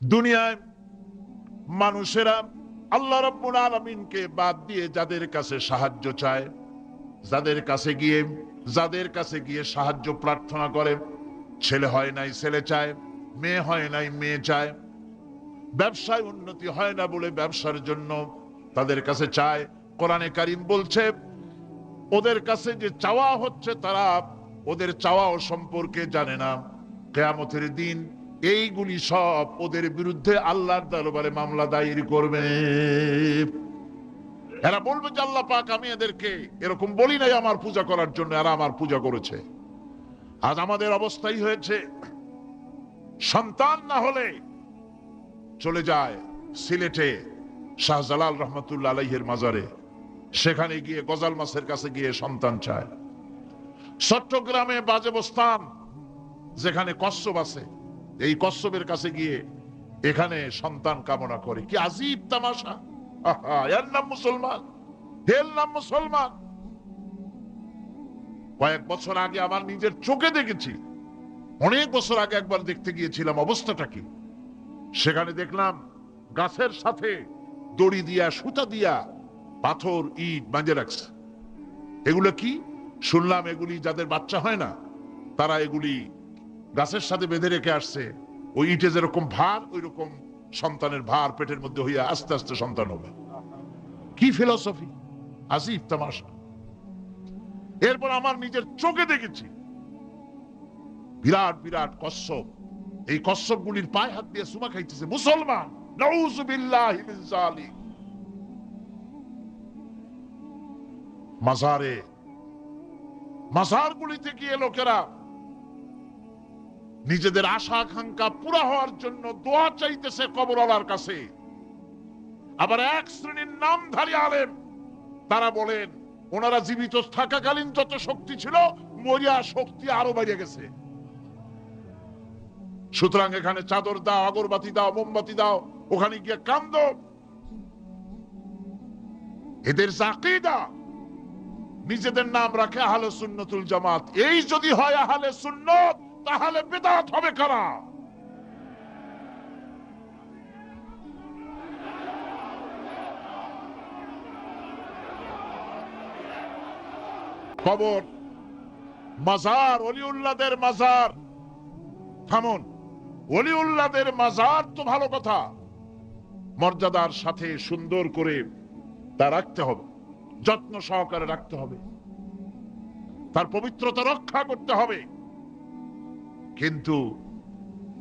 দুনিয়ায় মানুষেরা আল্লাহ রব্বুল আলমিনকে বাদ দিয়ে যাদের কাছে সাহায্য চায়, যাদের কাছে গিয়ে, যাদের কাছে গিয়ে সাহায্য প্রার্থনা করে, ছেলে হয় নাই, ছেলে চায়, মেয়ে হয় নাই, মেয়ে চায়, ব্যবসায় উন্নতি হয় না বলে ব্যবসার জন্য তাদের কাছে চায়। কোরআনে কারিম বলছে, ওদের কাছে যে চাওয়া হচ্ছে তারা ওদের চাওয়াও সম্পর্কে জানে না। কেয়ামতের দিন এইগুলি সব ওদের বিরুদ্ধে আল্লাহর দরবারে মামলা দায়ের করবে। এরা বলবে যে আল্লাহ পাক আমি এদেরকে এরকম বলি নাই আমার পূজা করার জন্য, এরা আমার পূজা করেছে। আজ আমাদের অবস্থাই হয়েছে, সন্তান না হলে চলে যায় সিলেটে শাহজালাল রহমতুল্লাহ আলাইহের মাজারে। সেখানে গিয়ে গজাল মাসের কাছে গিয়ে সন্তান চায়। চট্টগ্রামে বাজে বস্তান যেখানে কশ্যপ আছে। এই কশ্যপের কাছে গিয়ে এখানে সন্তান কামনা করে। কি আজীব তামাশা। এর নাম মুসলমান এর নাম মুসলমান। কয়েক বছর আগে আমার নিজের চোখে দেখেছি। অনেক বছর আগে একবার দেখতে গিয়েছিলাম, অবস্থাটা কি? সেখানে দেখলাম গাছের সাথে দড়ি দিয়া, সুতা দিয়া পাথর, ইট বাঁধে রাখছে। এগুলো কি? শুনলাম এগুলি যাদের বাচ্চা হয় না, তারা এগুলি গাছের সাথে বেঁধে রেখে আসছে। ওই ইটে যেরকম ভার ওই রকম সন্তানের ভার পেটের মধ্যে হইয়া আস্তে আস্তে সন্তান হবে। কি ফিলসফি আসিফ তামাশা। এরপর আমার নিজের চোখে দেখেছি। বিরাট বিরাট কশ্যপ এই কশ্যপ গুলির পায়ে হাত দিয়ে সুমা খাইতেছে, মুসলমান নাউজুবিল্লাহি মিন গুলিতে গিয়ে লোকেরা নিজেদের আশা আকাঙ্ক্ষা পুরা হওয়ার জন্য দোয়া চাইতেছে কবরওয়ালার কাছে। আবার এক শ্রেণির নামধারী আলেম, তারা বলেন, ওনারা জীবিত থাকাকালীন যত শক্তি ছিল, মরিয়া শক্তি আরও বেড়ে গেছে। সুতরাং এখানে চাদর দাও, আগরবাতি দাও, মোমবাতি দাও, ওখানে গিয়ে কান্দ এদের জাকিদা নিজেদের নাম রাখে আহলে সুন্নতুল জামাত। এই যদি হয় আহলে সুন্নত তাহলে বেদাত হবে কারা? কবর মাজার, অলিউল্লাদের মাজার। থামুন, অলিউল্লাদের মাজার তো ভালো কথা। মর্যাদার সাথে সুন্দর করে তা রাখতে হবে, যত্ন সহকারে রাখতে হবে। তার পবিত্রতা রক্ষা করতে হবে। কিন্তু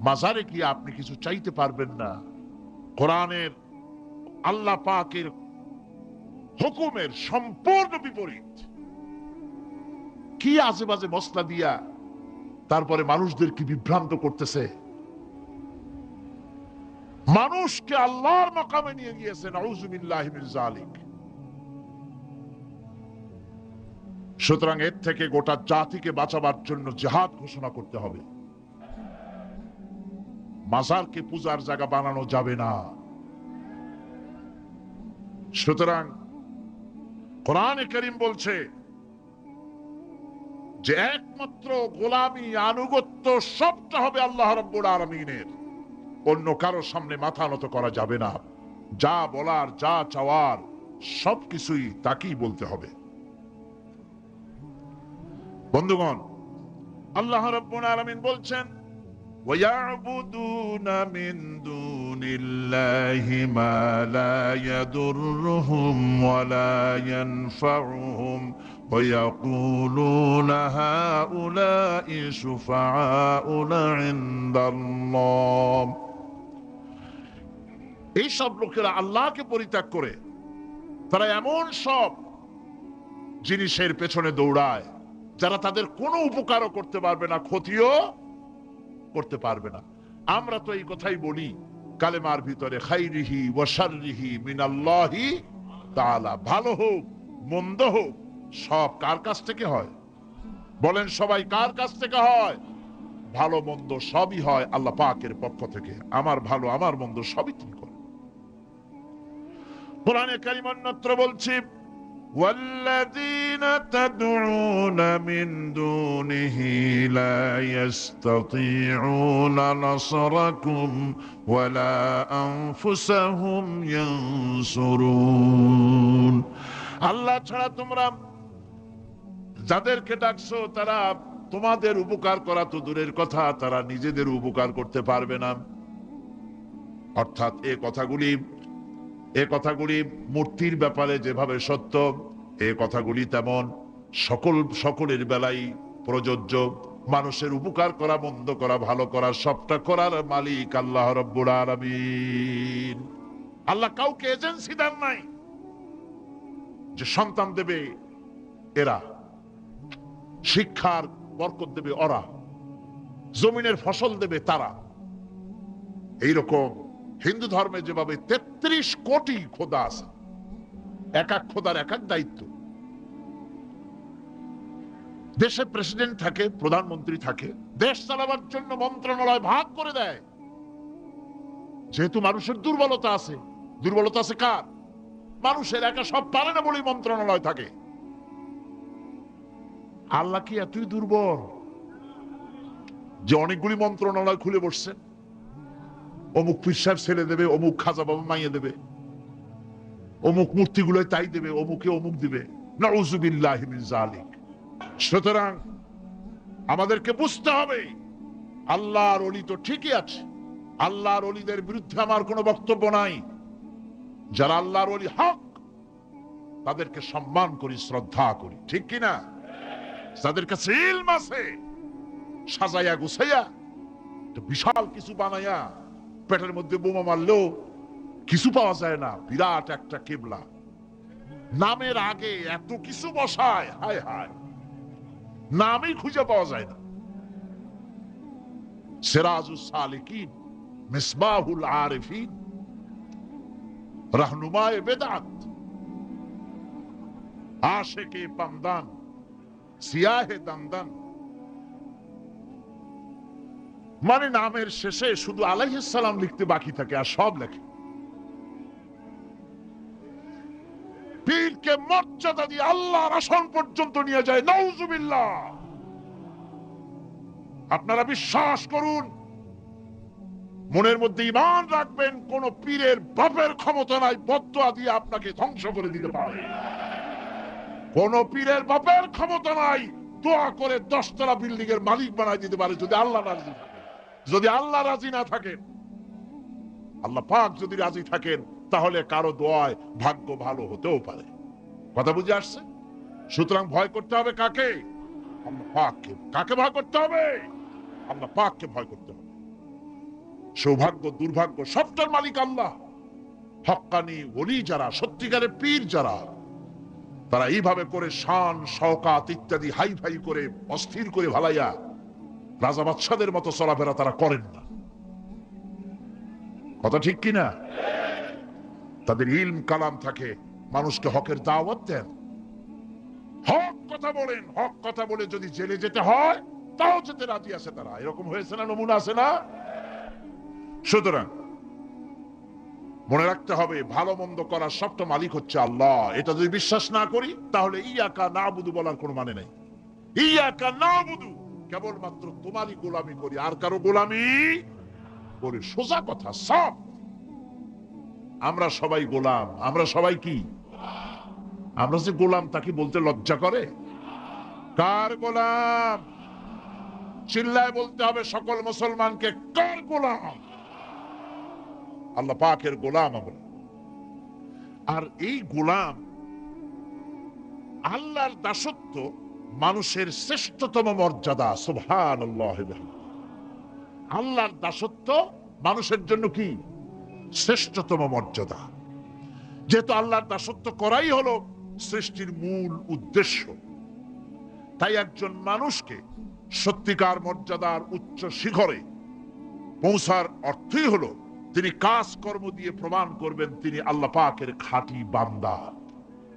মাজারে কি আপনি কিছু চাইতে পারবেন না। কোরআনের আল্লাহ পাকের হুকুমের সম্পূর্ণ বিপরীত। কি আজে বাজে মশলা দিয়া তারপরে মানুষদের কি বিভ্রান্ত করতেছে? মানুষকে আল্লাহর মকামে নিয়ে গিয়েছেন সুতরাং এর থেকে গোটা জাতিকে বাঁচাবার জন্য জেহাদ ঘোষণা করতে হবে। মাজারকে পূজার জায়গা বানানো যাবে না। সুতরাং কোরআনে করিম বলছে যে একমাত্র গোলামি আনুগত্য সবটা হবে আল্লাহ রব্বুল আলমিনের। অন্য কারও সামনে মাথা নত করা যাবে না। যা বলার, যা চাওয়ার, সবকিছুই তাকেই বলতে হবে। বন্ধুগণ, আল্লাহ রব্বুল আলামিন বলছেন ويعبدون من دون الله ما لا يضرهم ولا ينفعهم ويقولون هؤلاء شفعاؤنا عند الله এই সব লোকেরা আল্লাহকে পরিত্যাগ করে তারা এমন সব জিনিসের পেছনে দৌড়ায় যারা তাদের কোনো উপকারও করতে পারবে না ক্ষতিও করতে পারবে না। আমরা তো এই কথাই বলি, কালেমার ভিতরে খাইরিহি ওয়াশাররিহি মিনাল্লাহি তাআলা। ভালো হোক, মন্দ হোক, সব কার কাছ থেকে হয়? বলেন সবাই, কার কাছ থেকে হয়? ভালো, মন্দ সবই হয় আল্লাহ পাকের পক্ষ থেকে। আমার ভালো, আমার মন্দ সবই তিনি করেন কোরআনে কারিম অন্যত্র বলছি والذين تدعون من دونه لا يستطيعون نصركم ولا أنفسهم ينصرون আল্লাহ ছাড়া তোমরা যাদেরকে ডাকছো তারা তোমাদের উপকার করা তো দূরের কথা তারা নিজেদের উপকার করতে পারবে না অর্থাৎ এ কথাগুলি এ কথাগুলি মূর্তির ব্যাপারে যেভাবে সত্য, এ কথাগুলি তেমন সকল, সকলের বেলাই প্রযোজ্য। মানুষের উপকার করা বন্ধ করা, ভালো করা, সবটা করার মালিক আল্লাহ রব্বুল আলামিন। আল্লাহ কাউকে এজেন্সি দেন নাই যে সন্তান দেবে এরা, শিক্ষার বরকত দেবে ওরা, জমিনের ফসল দেবে তারা। এইরকম হিন্দু ধর্মে যেভাবে তেত্রিশ কোটি খোদা আছে, এক এক খোদার এক এক দায়িত্ব। দেশে প্রেসিডেন্ট থাকে, প্রধানমন্ত্রী থাকে, দেশ চালাবার জন্য মন্ত্রণালয় ভাগ করে দেয়। যেহেতু মানুষের দুর্বলতা আছে দুর্বলতা আছে কার? মানুষের একা সব পারে না বলেই মন্ত্রণালয় থাকে। আল্লাহ কি এতই দুর্বল যে অনেকগুলি মন্ত্রণালয় খুলে বসছেন? অমুক সাহেব ছেলে দেবে, অমুক খাজা বাবা মাইয়ে দেবে। অমুক মূর্তিগুলো তাই দেবে, অমুকে অমুক দিবে। জালিক সুতরাং আমাদেরকে বুঝতে হবে, আল্লাহর অলি তো ঠিকই আছে। আল্লাহর অলিদের বিরুদ্ধে আমার কোনো বক্তব্য নাই। যারা আল্লাহর অলি হক, তাদেরকে সম্মান করি, শ্রদ্ধা করি। ঠিক কিনা যাদের কাছে ইলম আছে সাজাইয়া গুছাইয়া বিশাল কিছু বানাইয়া পেটের মধ্যে বোমা মারলেও কিছু পাওয়া যায় না। বিরাট একটা কেবলা। নামের আগে এত কিছু বসায়, হায় হায়। নামই খুঁজে পাওয়া যায় না। সিরাজুস আশেকে পামদান, সিয়াহে দামদান। মানে নামের শেষে শুধু আলাইহিসালাম লিখতে বাকি থাকে আর সব লেখে। পীরকে মর্যাদা দিয়ে আল্লাহর আসন পর্যন্ত নিয়ে যায় নৌজুবিল্লাহ আপনারা বিশ্বাস করুন, মনের মধ্যে ইমান রাখবেন, কোন পীরের বাপের ক্ষমতা নাই বদয়া দিয়ে আপনাকে ধ্বংস করে দিতে পারে। কোন পীরের বাপের ক্ষমতা নাই, দোয়া করে দশতলা বিল্ডিং এর মালিক বানাই দিতে পারে, যদি আল্লাহ থাকে যদি আল্লাহ রাজি না থাকেন, আল্লাহ পাক যদি রাজি থাকেন, তাহলে কারও দোয়ায় ভাগ্য ভালো হতেও পারে। কথা বুঝে আসছে? সুতরাং ভয় করতে হবে কাকে? আল্লাহ পাককে। কাকে ভয় করতে হবে? আল্লাহ পাককে ভয় করতে হবে। সৌভাগ্য, দুর্ভাগ্য সবটার মালিক আল্লাহ। হক্কানি ওলি যারা, সত্যিকারের পীর যারা, তারা এইভাবে করে শান, শওকাত ইত্যাদি হাই ফাই করে, অস্থির করে ভালাইয়া রাজা বাদশাদের মতো চলাফেরা তারা করেন না। কথা ঠিক কিনা? তাদের ইলম, কালাম থাকে, মানুষকে হকের দাওয়াত দেন। হক কথা বলেন, হক কথা বলে যদি জেলে যেতে হয়, তাও যেতে রাজি আছে তারা। এরকম হয়েছে না, নমুনা আছে না? সুতরাং মনে রাখতে হবে, ভালো মন্দ করার সবটা মালিক হচ্ছে আল্লাহ। এটা যদি বিশ্বাস না করি, তাহলে ইয়াকা না বুধু বলার কোনো মানে নেই। ইয়াকা না বুধু কেবলমাত্র তোমারই গোলামি করি, আর কারও গোলামি করি সোজা কথা, সব। আমরা সবাই গোলাম, আমরা সবাই কি? আমরা যে গোলাম তাকে বলতে লজ্জা করে? কার গোলাম? চিল্লায় বলতে হবে সকল মুসলমানকে, কার গোলাম? আল্লাহ পাকের গোলাম আমরা। আর এই গোলাম আল্লাহর দাসত্ব মানুষের শ্রেষ্ঠতম মর্যাদা সুবহান আল্লাহর দাসত্ব মানুষের জন্য কি? শ্রেষ্ঠতম মর্যাদা। যেহেতু আল্লাহর দাসত্ব করাই হলো সৃষ্টির মূল উদ্দেশ্য, তাই একজন মানুষকে সত্যিকার মর্যাদার উচ্চ শিখরে পৌঁছার অর্থই হলো তিনি কাজ কর্ম দিয়ে প্রমাণ করবেন তিনি আল্লাহ পাকের খাঁটি বান্দা,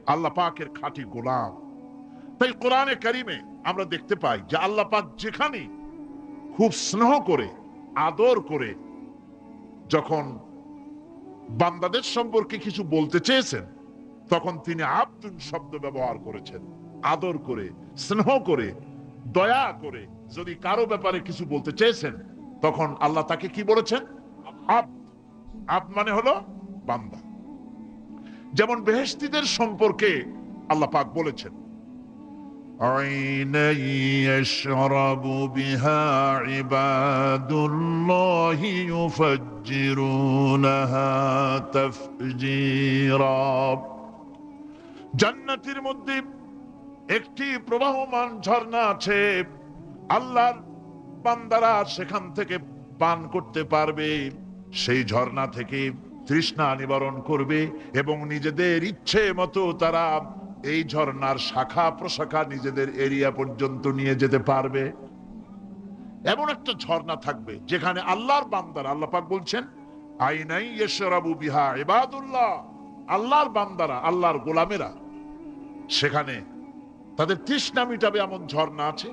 আল্লাহ পাকের খাঁটি গোলাম। তাই কোরআনে কারিমে আমরা দেখতে পাই যে আল্লাহ পাক যেখানে খুব স্নেহ করে, আদর করে যখন বান্দাদের সম্পর্কে কিছু বলতে চেয়েছেন, তখন তিনি আব্দুল শব্দ ব্যবহার করেছেন। আদর করে, স্নেহ করে, দয়া করে যদি কারও ব্যাপারে কিছু বলতে চেয়েছেন, তখন আল্লাহ তাকে কি বলেছেন? আব আব মানে হলো বান্দা। যেমন বেহেস্তিদের সম্পর্কে আল্লাহ পাক বলেছেন عينا يشرب بها عباد الله يفجرونها تفجيرا জান্নাতের মধ্যে একটি প্রবাহমান ঝর্ণা আছে আল্লাহর বান্দারা সেখান থেকে পান করতে পারবে সেই ঝর্ণা থেকে তৃষ্ণা নিবারণ করবে এবং নিজেদের ইচ্ছে মতো তারা এই ঝর্ণার শাখা প্রশাখা নিজেদের এরিয়া পর্যন্ত নিয়ে যেতে পারবে। এমন একটা ঝর্ণা থাকবে যেখানে আল্লাহর বান্দার, আল্লাহ পাক বলছেন, আইনাই ইয়শরাবু বিহা ইবাদুল্লাহ। আল্লাহর বান্দারা, আল্লাহর গোলামেরা, সেখানে তাদের তৃষ্ণা মিটাবে এমন ঝর্ণা আছে।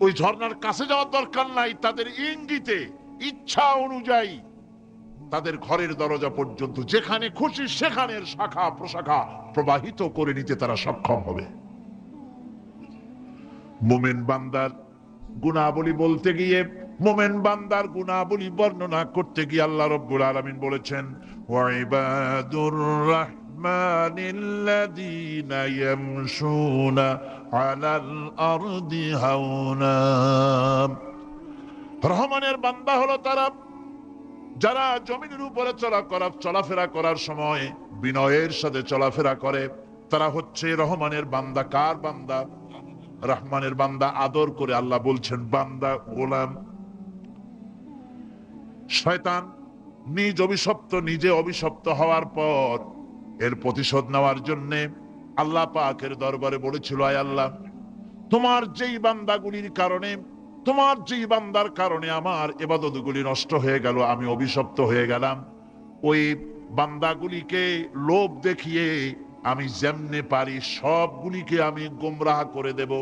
ওই ঝর্ণার কাছে যাওয়ার দরকার নাই, তাদের ইঙ্গিতে, ইচ্ছা অনুযায়ী তাদের ঘরের দরজা পর্যন্ত যেখানে খুশি সেখানের শাখা প্রশাখা প্রবাহিত করে নিতে তারা সক্ষম হবে। মোমেন বান্দার গুণাবলী বলতে গিয়ে, মোমেন বান্দার গুণাবলী বর্ণনা করতে গিয়ে আল্লাহ রব্বুল আলামিন বলেছেন রহমানের বান্দা হলো তারা যারা জমিনের উপরে চলা করা, চলাফেরা করার সময় বিনয়ের সাথে চলাফেরা করে, তারা হচ্ছে রহমানের বান্দা। কার বান্দা? রহমানের বান্দা। আদর করে আল্লাহ বলছেন, বান্দা, গোলাম। শয়তান নিজ অভিশপ্ত, নিজে অভিশপ্ত হওয়ার পর এর প্রতিশোধ নেওয়ার জন্য আল্লাহ পাকের দরবারে বলেছিল, আয় আল্লাহ, তোমার যেই বান্দাগুলির কারণে তোমার যেই বান্দার কারণে আমার এবাদতগুলি নষ্ট হয়ে গেল, আমি অভিশপ্ত হয়ে গেলাম। ওই বান্দাগুলিকে লোভ দেখিয়ে আমি যেমনে পারি সবগুলিকে আমি গোমরাহ করে দেব,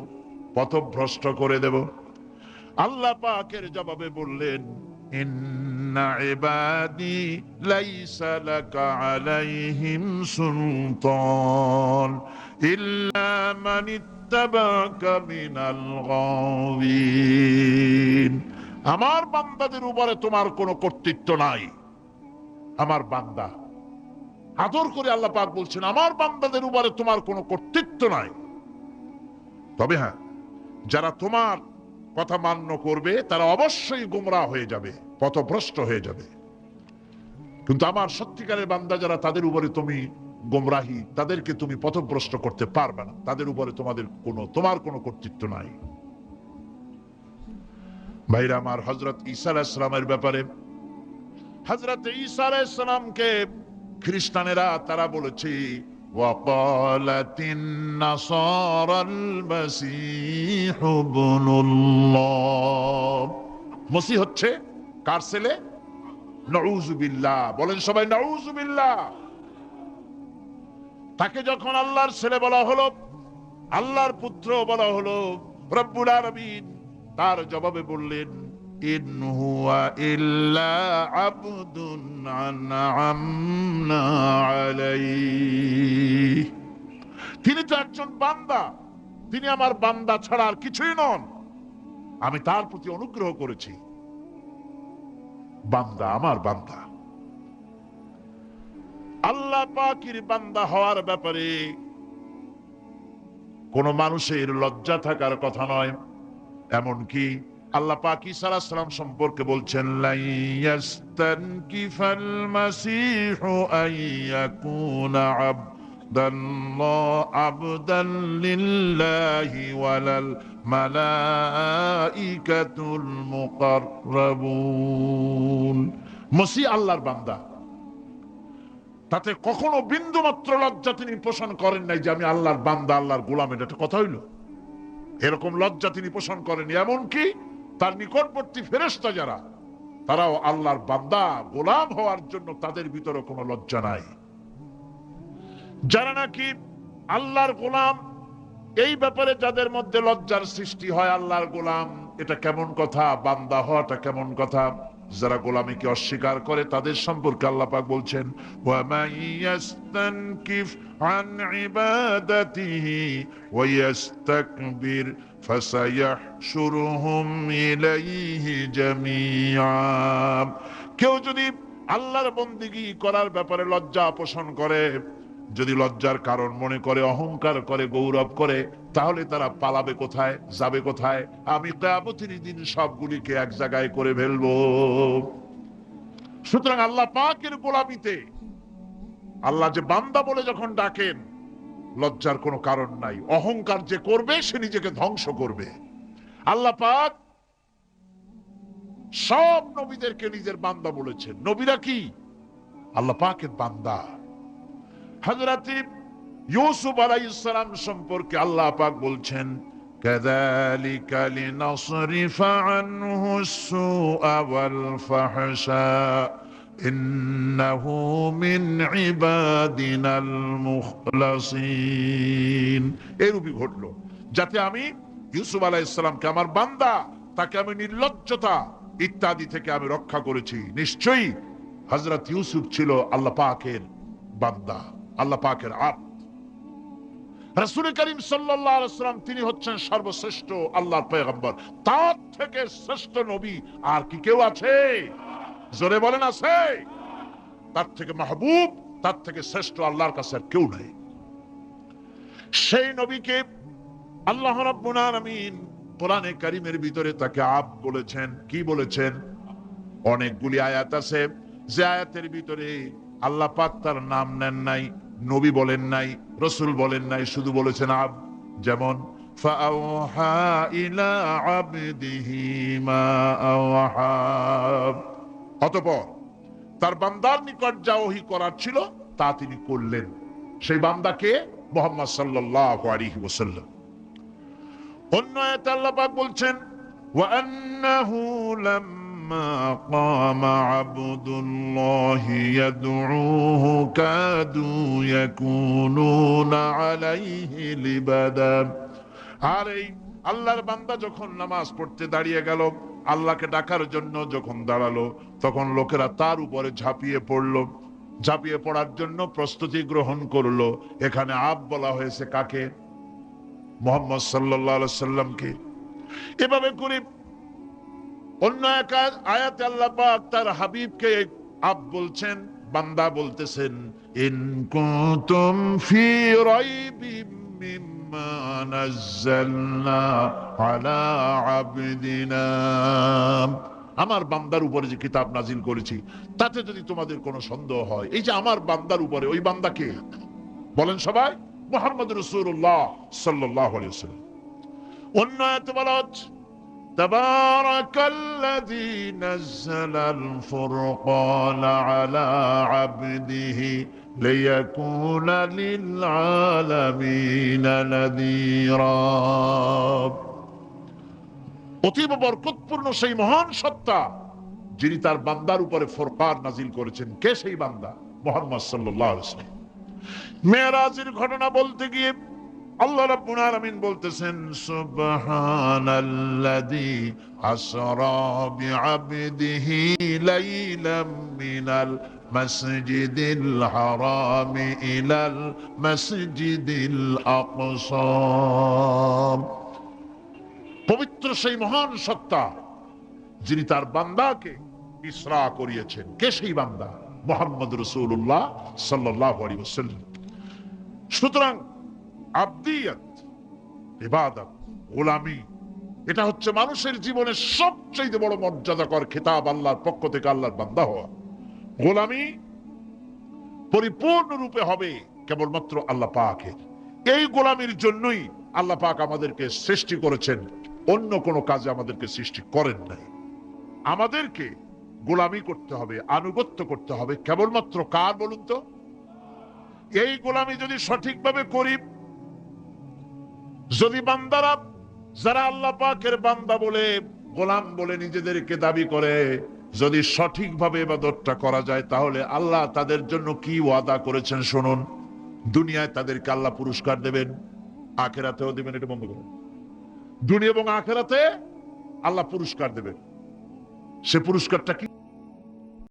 পথভ্রষ্ট করে দেব। আল্লাহ পাকের জবাবে বললেন ইল্লা মান ইত্তাবাকা মিনাল গাওয়িন। আমার বান্দাদের উপরে তোমার কোনো কর্তৃত্ব নাই। আমার বান্দা। আদর করে আল্লাহ পাক বলছেন, আমার বান্দাদের উপরে তোমার কোনো কর্তৃত্ব নাই। তবে হ্যাঁ যারা তোমার কথা মান্য করবে, তারা অবশ্যই গুমরা হয়ে যাবে, পথভ্রষ্ট হয়ে যাবে। কিন্তু আমার সত্যিকারের বান্দা যারা, তাদের উপরে তুমি গোমরাহি তাদেরকে তুমি পথভ্রষ্ট করতে পারবে না তাদের উপরে তোমাদের কোনো তোমার কোনো কর্তৃত্ব নাই ভাইরা আমার হজরত ঈসা আলাইসালামের ব্যাপারে হজরত ঈসা আলাইসালামকে খ্রিস্টানেরা তারা বলেছে وقالت النصارى المسيح ابن الله মসিহ হচ্ছে কার ছেলে নউজুবিল্লাহ বলেন সবাই নউজুবিল্লাহ তাকে যখন আল্লাহর ছেলে বলা হলো, আল্লাহর পুত্র বলা হলো, রব্বুল আলামিন তার জবাবে বললেন তিনি তো একজন বান্দা, তিনি আমার বান্দা ছাড়া আর কিছুই নন। আমি তার প্রতি অনুগ্রহ করেছি। বান্দা আমার বান্দা। আল্লাহ পাকির বান্দা হওয়ার ব্যাপারে কোন মানুষের লজ্জা থাকার কথা নয়। এমনকি আল্লাহ পাক ঈসা সালাম সম্পর্কে বলছেন লাইয়াস্তানকিফাল আল্লাহর বান্দা। তাতে কখনো বিন্দু মাত্র লজ্জা তিনি পোষণ করেন নাই যে আমি আল্লাহর বান্দা, আল্লাহর গোলাম, এটা কথা হইল। এরকম লজ্জা তিনি পোষণ করেন, এমনকি তার নিকটবর্তী ফেরেস্তা যারা, তারাও আল্লাহর বান্দা, গোলাম হওয়ার জন্য তাদের ভিতরে কোনো লজ্জা নাই। যারা নাকি আল্লাহর গোলাম, এই ব্যাপারে যাদের মধ্যে লজ্জার সৃষ্টি হয় আল্লাহর গোলাম, এটা কেমন কথা? বান্দা হওয়াটা কেমন কথা? যারা গোলামীকে অস্বীকার করে, তাদের সম্পর্কে আল্লাহ পাক বলছেন কেউ যদি আল্লাহর বন্দিগি করার ব্যাপারে লজ্জা পোষণ করে, যদি লজ্জার কারণ মনে করে, অহংকার করে, গৌরব করে তাহলে তারা পালাবে কোথায়, যাবে কোথায়? আমি কেয়ামতের দিন সবগুলিকে এক জায়গায় করে ফেলব। সুতরাং আল্লাহ পাকের গোলামিতে আল্লাহ যে বান্দা বলে যখন ডাকেন, লজ্জার কোনো কারণ নাই, অহংকার যে করবে, সে নিজেকে ধ্বংস করবে। আল্লাহ পাক সব নবীদেরকে নিজের বান্দা বলেছেন। নবীরা কি? আল্লাহ পাকের বান্দা। হযরত ইউসুফ আলাইহিস সালাম সম্পর্কে আল্লাহ পাক বলছেন كذلك لنصرف عنه السوء والفحشاء إنه من عبادنا المخلصين এরূপই ঘটলো যাতে আমি ইউসুফ আলাইহিসসালামকে আমার বান্দা তাকে আমি নির্লজ্জতা ইত্যাদি থেকে আমি রক্ষা করেছি নিশ্চয়ই হযরত ইউসুফ ছিল আল্লাহ পাকের বান্দা আল্লাহ পাকের আপ রাসূল করিম সাল্লাম তিনি হচ্ছেন সর্বশ্রেষ্ঠ আল্লাহর পয়গম্বর। তার থেকে শ্রেষ্ঠ নবী আর কি কেউ আছে? জোরে বলেন, আছে? তার থেকে মাহবুব, তার থেকে শ্রেষ্ঠ আল্লাহর কাছে কেউ নাই। সেই নবীকে আল্লাহ রাব্বুল আলামিন কোরআনে কারিমের ভিতরে তাকে আপ বলেছেন, কি বলেছেন? অনেকগুলি আয়াত আছে। যে আয়াতের ভিতরে আল্লাহ পাক তার নাম নেন নাই, নবী বলেন নাই রসুল বলেন নাই শুধু বলেছেন আব যেমন فأوحى إلى عبده ما أوحى অতঃপর তার বান্দার নিকট যা ওহী করার ছিল তা তিনি করলেন সেই বান্দাকে মোহাম্মদ সাল্লাল্লাহু আলাইহি ওয়াসাল্লাম অন্য আয়াতে আল্লাহ পাক বলছেন وأنه لما قام عبد الله يدعوه كادوا يكونون عليه لبدا আর এই আল্লাহর বান্দা যখন নামাজ পড়তে দাঁড়িয়ে গেল আল্লাহকে ডাকার জন্য যখন দাঁড়ালো তখন লোকেরা তার উপরে ঝাঁপিয়ে পড়লো ঝাঁপিয়ে পড়ার জন্য প্রস্তুতি গ্রহণ করলো এখানে আব বলা হয়েছে কাকে মোহাম্মদ সাল্লাহ সাল্লামকে এভাবে করে অন্য এক আয়াতে আল্লাহ পাক তার হাবিবকে আব বলছেন, বান্দা বলতেছেন, ইন কুনতুম ফি রাইবিম মিম্মা নাযালনা আলা আবদিনা। আমার বান্দার উপরে যে কিতাব নাজিল করেছি, তাতে যদি তোমাদের কোনো সন্দেহ হয়, এই যে আমার বান্দার উপরে, ওই বান্দাকে বলেন সবাই, মোহাম্মদ রসুল্লাহ সাল্লাহ অন্য আয়াতে বলা হচ্ছে تبارك الذي نزل الفرقان على عبده ليكون للعالمين نذيرا অতীব বরকতপূর্ণ সেই মহান সত্তা যিনি তার বান্দার উপরে ফোরকান নাজিল করেছেন কে সেই বান্দা মোহাম্মদ সাল্লাল্লাহু আলাইহি ওয়াসাল্লাম মেরাজের ঘটনা বলতে গিয়ে আল্লাহ রাব্বুল আলামিন বলতেছেন, সুবহানাল্লাযী আসরা বিআবদিহি লাইলাম মিনাল মাসজিদিল হারাম ইলাল মাসজিদিল আকসা। পবিত্র সেই মহান সত্তা যিনি তার বান্দাকে ইসরা করিয়েছেন। কে সেই বান্দা? মোহাম্মদ রসুল্লাহ সাল্লাহ আলী সুতরাং এটা হচ্ছে মানুষের জীবনের সবচেয়ে বড় মর্যাদাকর খেতাব আল্লাহর পক্ষ থেকে আল্লাহর বান্দা হওয়া। গোলামি পরিপূর্ণ রূপে হবে কেবলমাত্র আল্লাহ পাকের। এই গোলামির জন্যই আল্লাহ পাক আমাদেরকে সৃষ্টি করেছেন, অন্য কোনো কাজে আমাদেরকে সৃষ্টি করেন নাই। আমাদেরকে গোলামি করতে হবে, আনুগত্য করতে হবে, কেবলমাত্র কার বলুন তো? এই গোলামি যদি সঠিকভাবে করি যদি বান্দারা, যারা আল্লাহ পাকের বান্দা বলে, গোলাম বলে নিজেদেরকে দাবি করে, যদি সঠিকভাবে এবাদতটা করা যায়, তাহলে আল্লাহ তাদের জন্য কি ওয়াদা করেছেন শুনুন। দুনিয়ায় তাদেরকে আল্লাহ পুরস্কার দেবেন, আখেরাতেও দেবেন, এটা বন্ধ করুন। দুনিয়া এবং আখেরাতে আল্লাহ পুরস্কার দেবেন। সে পুরস্কারটা কি?